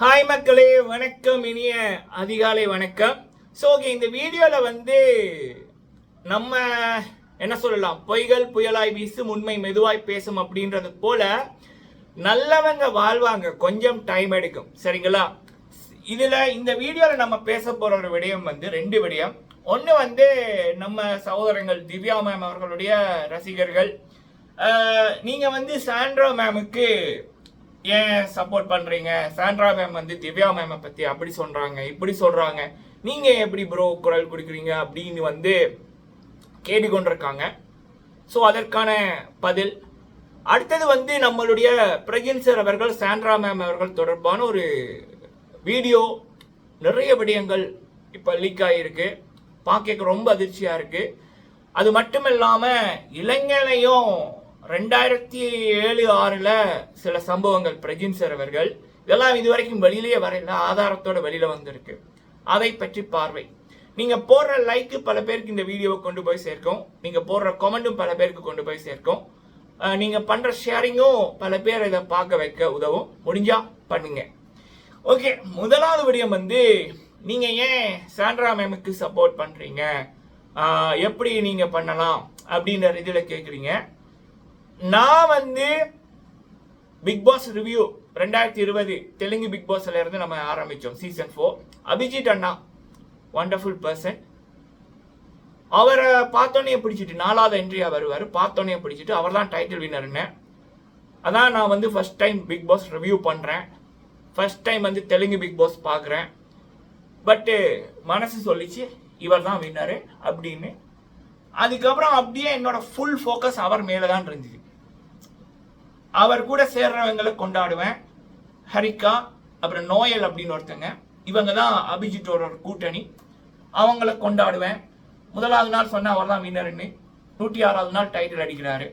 Hi மக்களே வணக்கம் இனிய அதிகாலை வணக்கம். ஸோ ஓகே இந்த வீடியோவில் வந்து நம்ம என்ன சொல்லலாம்? பொய்கள் புயலாய் வீசும் உண்மை மெதுவாய் பேசும் அப்படின்றது போல நல்லவங்க வாழ்வாங்க. கொஞ்சம் டைம் எடுக்கும். சரிங்களா? இதில் இந்த வீடியோவில் நம்ம பேச போகிற ஒரு விடயம் வந்து ரெண்டு விடயம். ஒன்று வந்து நம்ம சகோதரங்கள் திவ்யா மேம் அவர்களுடைய ரசிகர்கள். நீங்கள் வந்து சாண்ட்ரா மேமுக்கு ஏன் சப்போர்ட் பண்றீங்க? சாண்ட்ரா மேம் வந்து திவ்யா மேமை பத்தி அப்படி சொல்றாங்க இப்படி சொல்றாங்க. நீங்க எப்படி ப்ரோ குரல் கொடுக்குறீங்க அப்படின்னு வந்து கேட்டுக்கொண்டிருக்காங்க. ஸோ அதற்கான பதில். அடுத்தது வந்து நம்மளுடைய பிரகின் சார் அவர்கள் சாண்ட்ரா மேம் அவர்கள் தொடர்பான ஒரு வீடியோ நிறைய விடயங்கள் இப்போ லீக் ஆகியிருக்கு பார்க்க ரொம்ப அதிர்ச்சியாக இருக்குது அது மட்டும் இல்லாமல் இளைஞனையும் ரெண்டாயிரத்தி ஏழு ஆறில் சில சம்பவங்கள் பிரஜின் சார் அவர்கள் இதெல்லாம் இதுவரைக்கும் வெளியிலேயே வரையில ஆதாரத்தோட வெளியில் வந்திருக்கு. அதை பற்றி பார்வை. நீங்கள் போடுற லைக்கு பல பேருக்கு இந்த வீடியோவை கொண்டு போய் சேர்க்கும். நீங்கள் போடுற கமெண்ட்டும் பல பேருக்கு கொண்டு போய் சேர்க்கும். நீங்கள் பண்ணுற ஷேரிங்கும் பல பேர் இதை பார்க்க வைக்க உதவும். முடிஞ்சா பண்ணுங்க. ஓகே முதலாவது விடயம் வந்து நீங்கள் ஏன் சாண்ட்ரா மேமுக்கு சப்போர்ட் பண்ணுறீங்க எப்படி நீங்கள் பண்ணலாம்? அப்படின்ற இதில் கேட்குறீங்க நான் வந்து பிக் பாஸ் ரிவ்யூ ரெண்டாயிரத்தி இருபது தெலுங்கு பிக் பாஸ்ல இருந்து நம்ம ஆரம்பிச்சோம். சீசன் ஃபோர் அபிஜித் அண்ணா வண்டர்ஃபுல் பர்சன் அவரை பார்த்தோன்னே பிடிச்சிட்டு நாலாவது என்ட்ரியா வருவார். பார்த்தோன்னே பிடிச்சிட்டு அவர் தான் டைட்டில் வின்னர்னு அதான் நான் வந்து first time Bigg Boss review பண்ணுறேன் ஃபர்ஸ்ட் டைம் வந்து தெலுங்கு பிக் பாஸ் பார்க்குறேன். பட்டு மனசு சொல்லிச்சு இவர் தான் வின்னரு அப்படின்னு. அதுக்கப்புறம் அப்படியே என்னோட ஃபுல் ஃபோக்கஸ் அவர் மேலே தான் இருந்துச்சு அவர் கூட சேர்றவங்களை கொண்டாடுவேன். ஹரிகா அப்புறம் நோயல் அப்படின்னு ஒருத்தங்க. இவங்க தான் அபிஜித்தோட கூட்டணி. அவங்கள கொண்டாடுவேன். முதலாவது நாள் சொன்ன அவர் தான் வின்னர்னு நூற்றி ஆறாவது நாள் டைட்டில் அடிக்கிறாரு.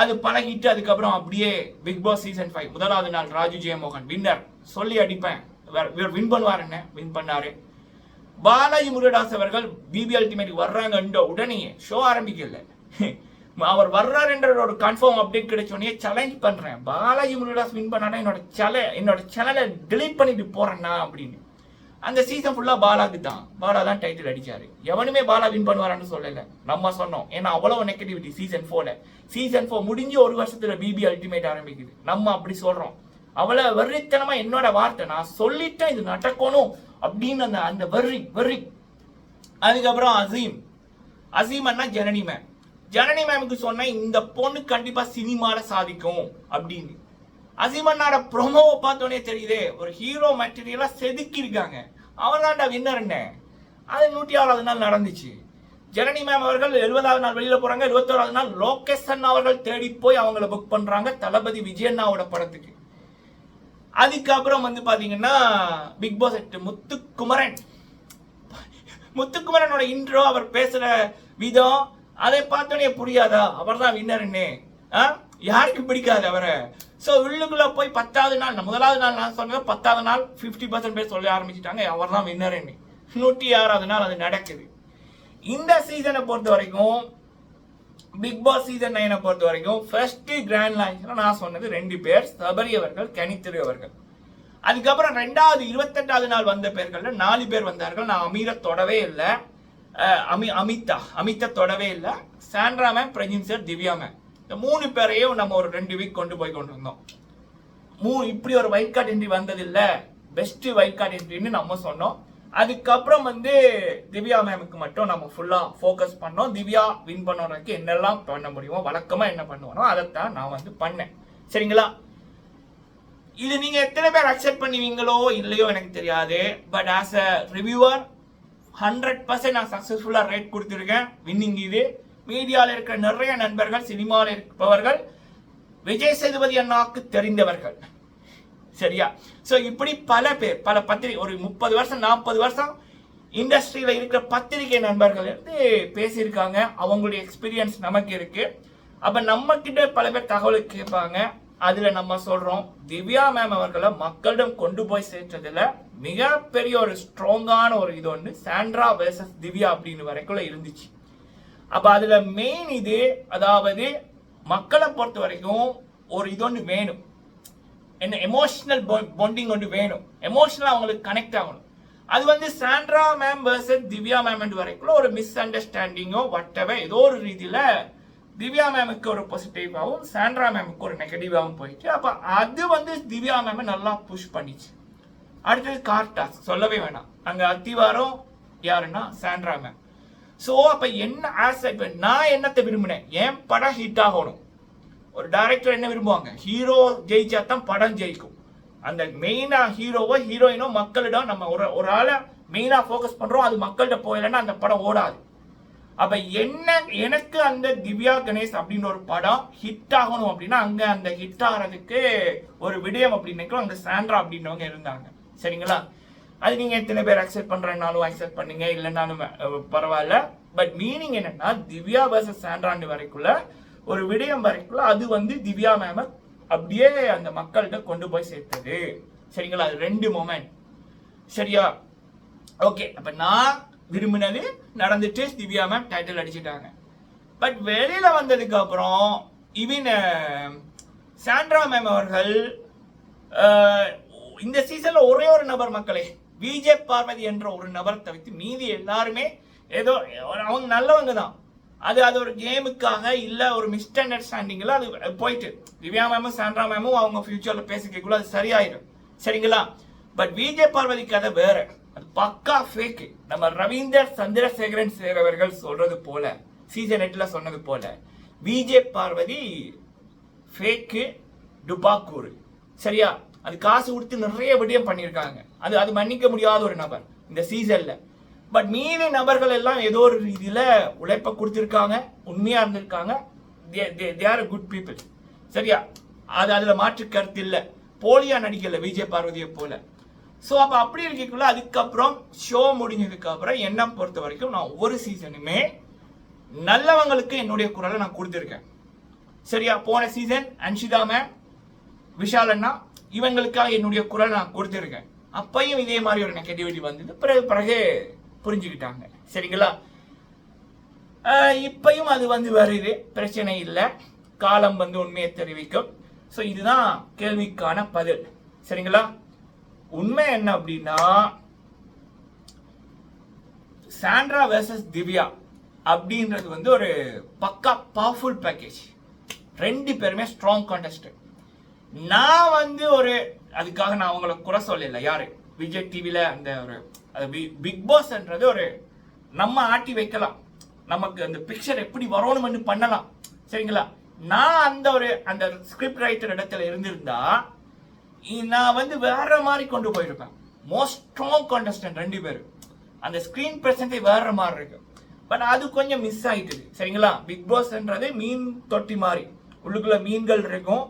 அது பழகிட்டு அதுக்கப்புறம் அப்படியே பிக் பாஸ் சீசன் ஃபைவ் முதலாவது நாள் ராஜு ஜெயமோகன் வின்னர் சொல்லி அடிப்பேன். இவர் இவர் வின் பண்ணுவார் என்ன? வின் பண்ணாரு. பாலாஜி முருகதாஸ் அவர்கள் பிபி அல்டிமேட் வர்றாங்கன்ற உடனே ஷோ ஆரம்பிக்கல. அவர் வர்றாருன்ற ஒரு கன்ஃபார்ம் அப்டேட் கிடைச்ச உடனே சேலஞ்ச் பண்ணுறேன் பாலாஜி முருகதாஸ் வின் பண்ணானா என்னோட சேல என்னோட சேனலை டிலீட் பண்ணிட்டு போறேன்னா அப்படின்னு. அந்த சீசன் ஃபுல்லாக பாலாக்கு தான். பாலா தான் டைட்டில் அடிச்சாரு. எவனுமே பாலா வின் பண்ணுவாரான்னு சொல்லலை. நம்ம சொன்னோம். ஏன்னா அவ்வளோ நெகட்டிவிட்டி சீசன் ஃபோர்ல சீசன் ஃபோர் முடிஞ்சு ஒரு வருஷத்துல பிபி அல்டிமேட் ஆரம்பிக்குது. நம்ம அப்படி சொல்றோம். அவ்வளோ வெறித்தனமா என்னோட வார்த்தை நான் சொல்லிட்டேன் இது நடக்கணும் அப்படின்னு அந்த அந்த வெறி வெறி. அதுக்கப்புறம் அசீம். அசீம் அண்ணா ஜனனி ஜனனி மேமுக்கு சொன்னேன் இந்த பொண்ணு கண்டிப்பா சினிமால சாதிக்கும் அப்படின்னு. அசீம் ப்ரொமோவை பார்த்தோன்னே தெரியுதே ஒரு ஹீரோ மெட்டீரியலா செதுக்கியிருக்காங்க. அவன் தான்டா வின்னர் என்ன? அது நூற்றி ஆறாவது நாள் நடந்துச்சு. ஜனனி மேம் அவர்கள் எழுபதாவது நாள் வெளியில போறாங்க எழுபத்தோராவது நாள் லோகேஷ் அண்ணா அவர்கள் தேடி போய் அவங்கள புக் பண்றாங்க தளபதி விஜயண்ணாவோட படத்துக்கு. அதுக்கப்புறம் வந்து பாத்தீங்கன்னா பிக் பாஸ் எட்டு முத்துக்குமரன். முத்துக்குமரனோட இன்ட்ரோ அவர் பேசுற விதம் அதை பார்த்தோன்னே புரியாதா? அவர் தான் வின்னர்னு. ஆ? யாருக்கு பிடிக்காது அவரை. ஸோ உள்ளுக்குள்ளே போய் பத்தாவது நாள் முதலாவது நாள் நான் சொன்னது பத்தாவது நாள் ஃபிஃப்டி பர்சன்ட் பேர் சொல்ல ஆரம்பிச்சிட்டாங்க. அவர் தான் வின்னர்னு. நூற்றி ஆறாவது நாள் அது நடக்குது. இந்த சீசனை பொறுத்த வரைக்கும் பிக் பாஸ் சீசன் நைனை பொறுத்த வரைக்கும் ஃபர்ஸ்ட் கிராண்ட் லான்ச்ல நான் சொன்னது ரெண்டு பேர் சபரி அவர்கள் கனித்திரு அவர்கள். அதுக்கப்புறம் ரெண்டாவது இருபத்தெட்டாவது நாள் வந்த பேர்களில் நாலு பேர் வந்தார்கள். நான் அமீரை தொடவே இல்லை. அமி அமிதா அமிதா தொடவே இல்லை. Sandra ma'am Prajin sir Divya ma'am இந்த மூணு பேரையும் நம்ம ஒரு ரெண்டு வீக் கொண்டு போய் கொண்டு வந்தோம். மூ இப்படி ஒரு வைட் கார்டு என்ட்ரி வந்ததில்லை. பெஸ்ட் வைட் கார்டு என்ட்ரின்னு நம்ம சொன்னோம். அதுக்கப்புறம் வந்து திவ்யா மேமுக்கு மட்டும் நம்ம ஃபுல்லாக ஃபோக்கஸ் பண்ணோம். திவ்யா வின் பண்ணுறதுக்கு என்னெல்லாம் பண்ண முடியுமோ வழக்கமாக என்ன பண்ணுவோனோ அதைத்தான் நான் வந்து பண்ணேன். சரிங்களா? இது நீங்கள் எத்தனை பேர் அக்செப்ட் பண்ணுவீங்களோ இல்லையோ எனக்கு தெரியாது. But as a reviewer hundred percent நான் சக்ஸஸ்ஃபுல்லாக ரேட் கொடுத்துருக்கேன். வின்னிங் இது. மீடியாவில் இருக்கிற நிறைய நண்பர்கள் சினிமாவில் இருப்பவர்கள் விஜய் சேதுபதி அண்ணாவுக்கு தெரிந்தவர்கள். சரியா? ஸோ இப்படி பல பேர் பல பத்திரிகை ஒரு முப்பது வருஷம் நாற்பது வருஷம் இண்டஸ்ட்ரியில் இருக்கிற பத்திரிகை நண்பர்கள் இருந்து பேசியிருக்காங்க. அவங்களுடைய எக்ஸ்பீரியன்ஸ் நமக்கு இருக்குது அப்போ நம்மக்கிட்ட பல பேர் தகவல் கேட்பாங்க. அதுல நம்ம சொல்றோம் திவ்யா மேம் அவர்களை மக்களிடம் கொண்டு போய் சேர்த்ததுல மிகப்பெரிய ஒரு ஸ்ட்ராங்கான ஒரு இது ஒன்று சாண்ட்ரா வேர்சஸ் திவ்யா அப்படின்னு வரைக்கும் இருந்துச்சு. அப்ப அதுல மெயின் இது அதாவது மக்களை பொறுத்த வரைக்கும் ஒரு இது ஒன்று வேணும். என்ன எமோஷனல் பாண்டிங் ஒன்று வேணும். எமோஷனலாக அவங்களுக்கு கனெக்ட் ஆகணும். அது வந்து Sandra ma'am versus Divya ma'am வரைக்கும் ஒரு மிஸ் அண்டர்ஸ்டாண்டிங்கோ வட்டவே ஏதோ ஒரு ரீதியில் திவ்யா மேமுக்கு ஒரு பாசிட்டிவாகவும் சாண்ட்ரா மேமுக்கு ஒரு நெகட்டிவாகவும் போயிடுச்சு. அப்போ அது வந்து திவ்யா மேமை நல்லா புஷ் பண்ணிச்சு. அடுத்தது கார்டாஸ் சொல்லவே வேணாம். அங்கே அத்திவாரம் யாருன்னா சாண்ட்ரா மேம் ஸோ அப்போ என்ன ஆசை இப்போ நான் என்னத்தை விரும்பினேன்? என் படம் ஹிட் ஆகணும் ஒரு டைரக்டர் என்ன விரும்புவாங்க? ஹீரோ ஜெயிச்சா தான் படம் ஜெயிக்கும். அந்த மெயினாக ஹீரோவோ ஹீரோயினோ மக்களிடம் நம்ம ஒரு ஒரு ஆளை மெயினாக ஃபோக்கஸ் பண்ணுறோம் அது மக்கள்கிட்ட போயிடலன்னா அந்த படம் ஓடாது. அப்ப என்ன எனக்கு அந்த திவ்யா கணேஷ் அப்படின்னு ஒரு படம் ஹிட் ஆகணும் அப்படின்னா அங்க அந்த ஹிட் ஆகிறதுக்கு ஒரு விடயம் அப்படின்னு அந்த சாண்ட்ரா அப்படின்றவங்க இருந்தாங்க. சரிங்களா? அது நீங்க எத்தனை பேர் அக்செப்ட் பண்றேன்னாலும் அக்செப்ட் பண்ணுங்க. இல்லைன்னாலும் பரவாயில்ல. பட் மீனிங் என்னன்னா திவ்யா வர்சஸ் சாண்ட்ராண்டு வரைக்குள்ள ஒரு விடயம் வரைக்குள்ள அது வந்து திவ்யா மேம அப்படியே அந்த மக்கள்கிட்ட கொண்டு போய் சேர்த்தது. சரிங்களா? அது ரெண்டு மொமெண்ட் சரியா? ஓகே அப்ப நான் விரும்பினது நடந்துட்டு திவ்யா மேம் டைட்டில் அடிச்சிட்டாங்க. பட் வெளியில வந்ததுக்கு அப்புறம் இவன் சாண்ட்ரா மேம் அவர்கள் uh, இந்த சீசன்ல ஒரே ஒரு நபர் மக்களே விஜே பார்வதி என்ற ஒரு நபர் தவிர்த்து மீதி எல்லாருமே ஏதோ அவங்க நல்லவங்க தான். அது அது ஒரு கேமுக்காக இல்லை ஒரு மிஸ் அண்டர்ஸ்டாண்டிங்ல அது போயிட்டு. திவ்யா மேமும் சாண்ட்ரா மேமும் அவங்க ஃபியூச்சர்ல பேசிக்கக்குள்ள அது சரியாயிடும். சரிங்களா? பட் விஜே பார்வதி கதை வேற. பக்கா ஃபேக்கு நம்ம ரவீந்தர் சந்திரசேகரன் சேரவர்கள் சொல்றது போல சீசன் எட்ல சொன்னது போல விஜே பார்வதி ஃபேக்கு டுபாக்கூர். சரியா? அது காசு கொடுத்து நிறைய விடயம் பண்ணியிருக்காங்க. அது அது மன்னிக்க முடியாத ஒரு நபர் இந்த சீசன்ல பட் மீதி நபர்கள் எல்லாம் ஏதோ ஒரு ரீதியில உழைப்ப கொடுத்துருக்காங்க உண்மையா இருந்திருக்காங்க. தே ஆர் குட் பீப்புள் சரியா? அது அதில் மாற்று கருத்து இல்லை. போலியா நடிக்கல விஜய் பார்வதியை போல. ஸோ அப்போ அப்படி இருக்கக்குள்ள அதுக்கப்புறம் ஷோ முடிஞ்சதுக்கப்புறம் என்னை பொறுத்த வரைக்கும் நான் ஒவ்வொரு சீசனுமே நல்லவங்களுக்கு என்னுடைய குரலை நான் கொடுத்துருக்கேன். சரியா? போன சீசன் அன்ஷிதா மேம் விஷால் அண்ணா இவங்களுக்காக என்னுடைய குரலை நான் கொடுத்துருக்கேன். அப்பையும் இதே மாதிரி ஒரு நெகட்டிவிட்டி வந்தது. பிறகு பிறகு புரிஞ்சுக்கிட்டாங்க. சரிங்களா? இப்பையும் அது வந்து வருது. பிரச்சனை இல்லை. காலம் வந்து உண்மையை தெரிவிக்கும். ஸோ இதுதான் கேள்விக்கான பதில். சரிங்களா? உண்மை என்ன அப்படின்னா சாண்ட்ரா வெர்சஸ் திவ்யா அப்படின்றது வந்து ஒரு பக்கா பவர்ஃபுல் பேக்கேஜ் ரெண்டு பேருமே ஸ்ட்ராங் கான்டெஸ்ட் நான் வந்து ஒரு அதுக்காக நான் அவங்கள குறை சொல்லல யாரு? விஜய் டிவியில் அந்த ஒரு பிக் பாஸ்ன்றது ஒரு நம்ம ஆட்டி வைக்கலாம். நமக்கு அந்த பிக்சர் எப்படி வரணும்னு பண்ணலாம். சரிங்களா? நான் அந்த ஒரு அந்த ஸ்கிரிப்ட் ரைட்டர் இடத்துல இருந்திருந்தா நான் வந்து வேற மாதிரி கொண்டு போயிருப்பேன். மோஸ்ட் ஸ்ட்ராங் கான்டெஸ்டன்ட் ரெண்டு பேரும் அந்த ஸ்க்ரீன் பிரசன்டே வேற மாதிரி இருக்கு. பட் அது கொஞ்சம் மிஸ் ஆயிட்டுது. சரிங்களா? பிக் பாஸ்ன்றது மீன் தொட்டி மாதிரி. உள்ளுக்குள்ள மீன்கள் இருக்கும்.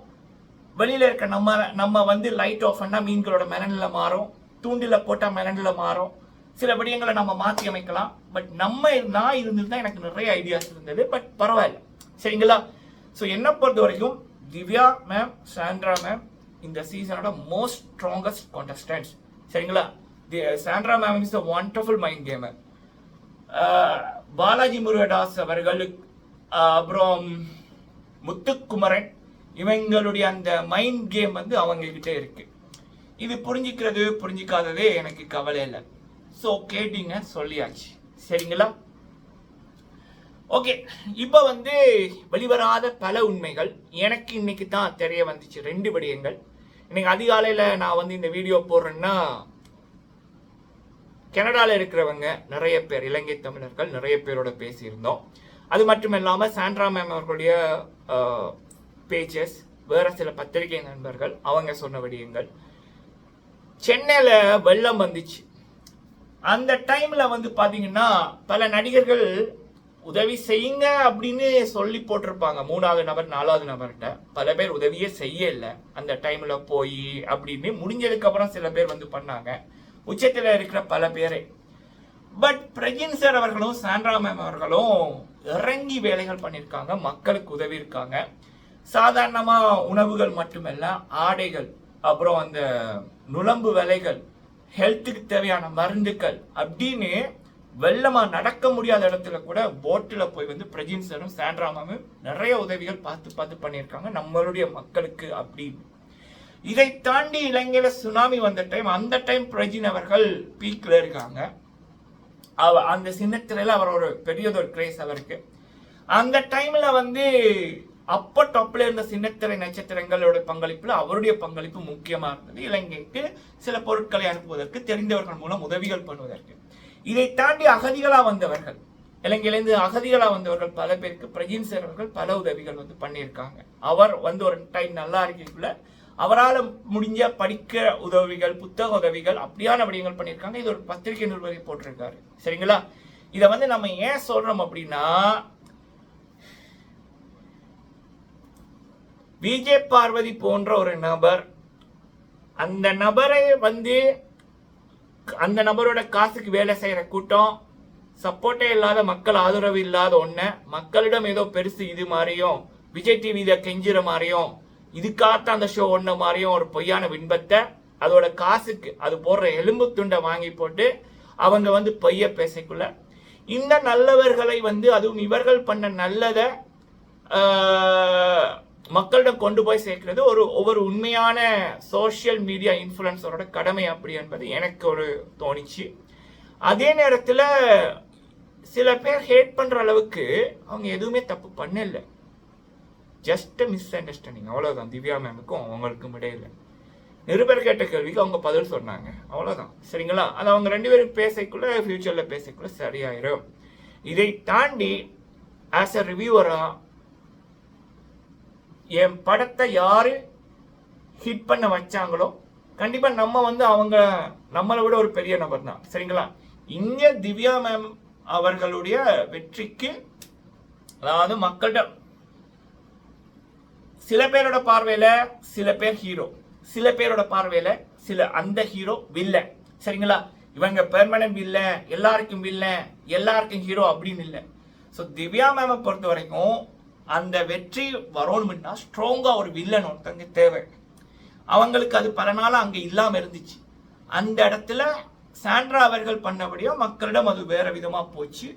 வெளியில இருக்க நம்ம நம்ம வந்து லைட் ஆஃப் பண்ணால் மீன்களோட மிரண்டில் மாறும். தூண்டில போட்டால் மிரண்டில் மாறும். சில விடயங்களை நம்ம மாற்றி அமைக்கலாம். பட் நம்ம நான் இருந்திருந்தா எனக்கு நிறைய ஐடியாஸ் இருந்தது. பட் பரவாயில்ல. சரிங்களா? ஸோ என்னை பொறுத்த வரைக்கும் திவ்யா மேம் சாண்ட்ரா மேம் இந்த சீசனோட மோஸ்ட் ஸ்ட்ராங்கஸ்ட் கான்டெஸ்டன்ட்ஸ் சரிங்களா? The- Sandra ma'am is a wonderful mind gamer Balaji Murugadoss அவர்கள் uh, அப்புறம் முத்துக்குமரன் இவங்களுடைய அந்த மைண்ட் கேம் வந்து அவங்ககிட்ட இருக்கு. இது புரிஞ்சுக்கிறது புரிஞ்சிக்காததே எனக்கு கவலை இல்லை. ஸோ கேட்டீங்க சொல்லியாச்சு. சரிங்களா? ஓகே இப்போ வந்து வெளிவராத பல உண்மைகள் எனக்கு இன்னைக்கு தான் தெரிய வந்துச்சு. ரெண்டு விடயங்கள். இன்னைக்கு அதிகாலையில் நான் வந்து இந்த வீடியோ போடுறேன்னா கனடாவில் இருக்கிறவங்க நிறைய பேர் இலங்கை தமிழர்கள் நிறைய பேரோட பேசியிருந்தோம். அது மட்டும் இல்லாமல் சாண்ட்ரா மேம் அவர்களுடைய பேஜஸ் வேற சில பத்திரிகை நண்பர்கள் அவங்க சொன்ன விடயங்கள். சென்னையில் வெள்ளம் வந்துச்சு. அந்த டைமில் வந்து பார்த்தீங்கன்னா பல நடிகர்கள் உதவி செய்யுங்க அப்படின்னு சொல்லி போட்டிருப்பாங்க. மூணாவது நபர் நாலாவது நபர்கிட்ட. பல பேர் உதவியே செய்ய இல்லை அந்த டைம்ல போய் அப்படின்னு முடிஞ்சதுக்கு அப்புறம் சில பேர் வந்து பண்ணாங்க. உச்சத்தில் இருக்கிற பல பேரை. பட் பிரஜின் சார் அவர்களும் சாண்ட்ரா மேம் அவர்களும் இறங்கி வேலைகள் பண்ணியிருக்காங்க. மக்களுக்கு உதவி இருக்காங்க. சாதாரணமாக உணவுகள் மட்டுமல்ல ஆடைகள் அப்புறம் அந்த நுழம்பு விலைகள் ஹெல்த்துக்கு தேவையான மருந்துகள் அப்படின்னு வெள்ளமா நடக்க முடியாத இடத்துல கூட போட்டில் போய் வந்து பிரஜின் சாரும் சாண்ட்ராமாவும் நிறைய உதவிகள் பார்த்து பார்த்து பண்ணியிருக்காங்க. நம்மளுடைய மக்களுக்கு அப்படின்னு இதை தாண்டி இலங்கையில சுனாமி வந்த டைம் அந்த டைம் பிரஜின் அவர்கள் பீக்ல இருக்காங்க. அவ அந்த சின்னத்துல அவர் ஒரு பெரியதொரு கிரேஸ் அவருக்கு. அந்த டைம்ல வந்து அப்ப டாப்ல இருந்த சின்னத்திரை நட்சத்திரங்களோட பங்களிப்புல அவருடைய பங்களிப்பு முக்கியமா இருந்தது. இலங்கைக்கு சில பொருட்களை அனுப்புவதற்கு தெரிந்தவர்கள் மூலம் உதவிகள் பண்ணுவதற்கு. இதை தாண்டி அகதிகளாக வந்தவர்கள் இலங்கையிலேருந்து அகதிகளாக வந்தவர்கள் பல பேருக்கு பிரஜின் அவர்கள் பல உதவிகள் வந்து பண்ணியிருக்காங்க. அவர் வந்து ஒரு டைம் நல்லா இருக்கக்குள்ள அவரால் முடிஞ்ச படிக்க உதவிகள் புத்தக உதவிகள் அப்படியான விடயங்கள் பண்ணியிருக்காங்க. இது ஒரு பத்திரிகை நிருபரை போட்டிருக்காரு. சரிங்களா? இதை வந்து நம்ம ஏன் சொல்றோம் அப்படின்னா விஜே பார்வதி போன்ற ஒரு நபர் அந்த நபரை வந்து அந்த நபரோட காசுக்கு வேலை செய்கிற கூட்டம் சப்போர்ட்டே இல்லாத மக்கள் ஆதரவு இல்லாத ஒன்று மக்களிடம் ஏதோ பெருசு இது மாதிரியும் விஜய் டிவி இதை கெஞ்சுற மாதிரியும் இதுக்காகத்தான் அந்த ஷோ ஒன்று மாதிரியும் ஒரு பொய்யான விண்பத்தை அதோட காசுக்கு அது போடுற எலும்பு துண்டை வாங்கி போட்டு அவங்க வந்து பொய்ய பேசக்குள்ள. இந்த நல்லவர்களை வந்து அதுவும் இவர்கள் பண்ண நல்லதை மக்களிடம் கொண்டு போய் சேர்க்கிறது ஒரு ஒவ்வொரு உண்மையான சோஷியல் மீடியா இன்ஃப்ளூயன்ஸரோட கடமை அப்படி என்பது எனக்கு ஒரு தோணிச்சு. அதே நேரத்தில் சில பேர் ஹேட் பண்ணுற அளவுக்கு அவங்க எதுவுமே தப்பு பண்ணல. ஜஸ்ட் மிஸ் அண்டர்ஸ்டாண்டிங் அவ்வளோதான் திவ்யா மேமுக்கும் அவங்களுக்கும் இடையில. நிருபர் கேட்ட கேள்விக்கு அவங்க பதில் சொன்னாங்க. அவ்வளோதான் சரிங்களா? அது அவங்க ரெண்டு பேரும் பேசக்குள்ள ஃபியூச்சர்ல பேசக்குள்ள சரியாயிரும். இதை தாண்டி ஆஸ் அ ரிவ்யூவரா என் படத்தை யாரு ஹிட் பண்ண வச்சாங்களோ கண்டிப்பா நம்ம வந்து அவங்க நம்மளை விட ஒரு பெரிய நபர் தான். சரிங்களா? இங்க திவ்யா மேம் அவர்களுடைய வெற்றிக்கு அதாவது மக்கள்கிட்ட சில பேரோட பார்வையில சில பேர் ஹீரோ சில பேரோட பார்வையில சில அந்த ஹீரோ வில்லன் சரிங்களா? இவங்க பெர்மனன்ட் இல்லை எல்லாருக்கும் வில்லன் எல்லாருக்கும் ஹீரோ அப்படின்னு இல்லை. ஸோ திவ்யா மேமை பொறுத்த வரைக்கும் அந்த வெற்றி வரணும்னா ஸ்ட்ராங்காக ஒரு வில்லன் ஒருத்தங்க தேவை. அவங்களுக்கு அது பல நாளாக அங்கே இல்லாமல் இருந்துச்சு. அந்த இடத்துல சாண்ட்ரா அவர்கள் பண்ணபடியோ மக்களிடம் அது வேற விதமாக போச்சு.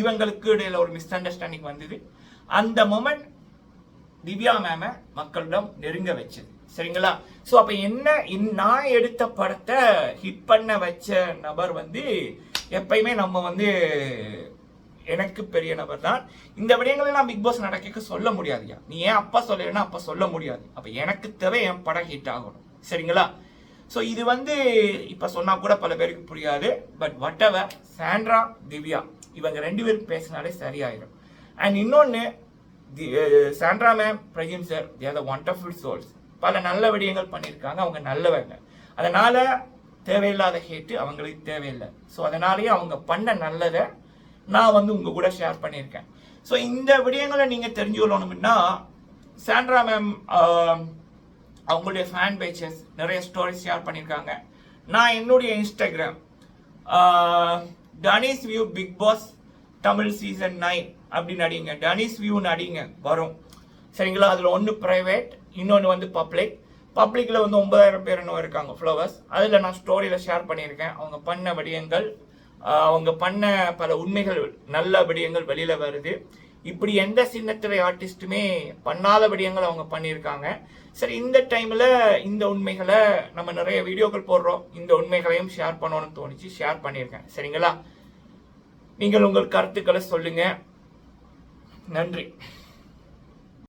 இவங்களுக்கு இடையில ஒரு மிஸ் அண்டர்ஸ்டாண்டிங் வந்தது. அந்த மொமெண்ட் திவ்யா மேம மக்களிடம் நெருங்க வச்சது. சரிங்களா? ஸோ அப்போ என்ன நான் எடுத்த படத்தை ஹிட் பண்ண வச்ச நபர் வந்து எப்பயுமே நம்ம வந்து எனக்கு பெரிய நபர் தான். இந்த விடயங்களை நான் பிக் பாஸ் நடக்க சொல்ல முடியாதுயா நீ ஏன் அப்பா சொல்லலைன்னா அப்ப சொல்ல முடியாது. அப்ப எனக்கு தேவை என் படம் ஹிட் ஆகணும். சரிங்களா? ஸோ இது வந்து இப்ப சொன்னா கூட பல பேருக்கு புரியாது. But whatever Sandra Divya இவங்க ரெண்டு பேரும் பேசினாலே சரியாயிடும் அண்ட் இன்னொன்று the- Sandra ma'am Prajin sir they're wonderful souls பல நல்ல விடயங்கள் பண்ணியிருக்காங்க. அவங்க நல்லவங்க. அதனால தேவையில்லாத ஹேட்டு அவங்களுக்கு தேவையில்லை. ஸோ அதனாலேயே அவங்க பண்ண நல்லதை நான் வந்து உங்கள் கூட ஷேர் பண்ணியிருக்கேன். ஸோ இந்த விடயங்களை நீங்கள் தெரிஞ்சு கொள்ளணும்னா சாண்ட்ரா மேம் அவங்களுடைய ஃபேன் பேஜஸ் நிறைய ஸ்டோரிஸ் ஷேர் பண்ணியிருக்காங்க. நான் என்னுடைய Instagram டனிஸ் view Bigg Boss Tamil season nine அப்படின்னு அடிங்க. டனிஸ் வியூன்னு அடிங்க வரும். சரிங்களா? அதில் ஒன்று ப்ரைவேட் இன்னொன்று வந்து பப்ளிக் பப்ளிக்கில் வந்து ஒன்பதாயிரம் பேர் இன்னும் இருக்காங்க ஃப்ளவர்ஸ் அதில் நான் ஸ்டோரியில் ஷேர் பண்ணியிருக்கேன். அவங்க பண்ண விடயங்கள் அவங்க பண்ண பல உண்மைகள் நல்ல விடயங்கள் வெளியில் வருது. இப்படி எந்த சின்னத்திரை ஆர்டிஸ்ட்டுமே பண்ணாத விடயங்கள் அவங்க பண்ணியிருக்காங்க. சரி இந்த டைமில் இந்த உண்மைகளை நம்ம நிறைய வீடியோக்கள் போடுறோம். இந்த உண்மைகளையும் ஷேர் பண்ணணும்னு தோணுச்சு. ஷேர் பண்ணியிருக்கேன். சரிங்களா? நீங்கள் உங்கள் கருத்துக்களை சொல்லுங்க. நன்றி.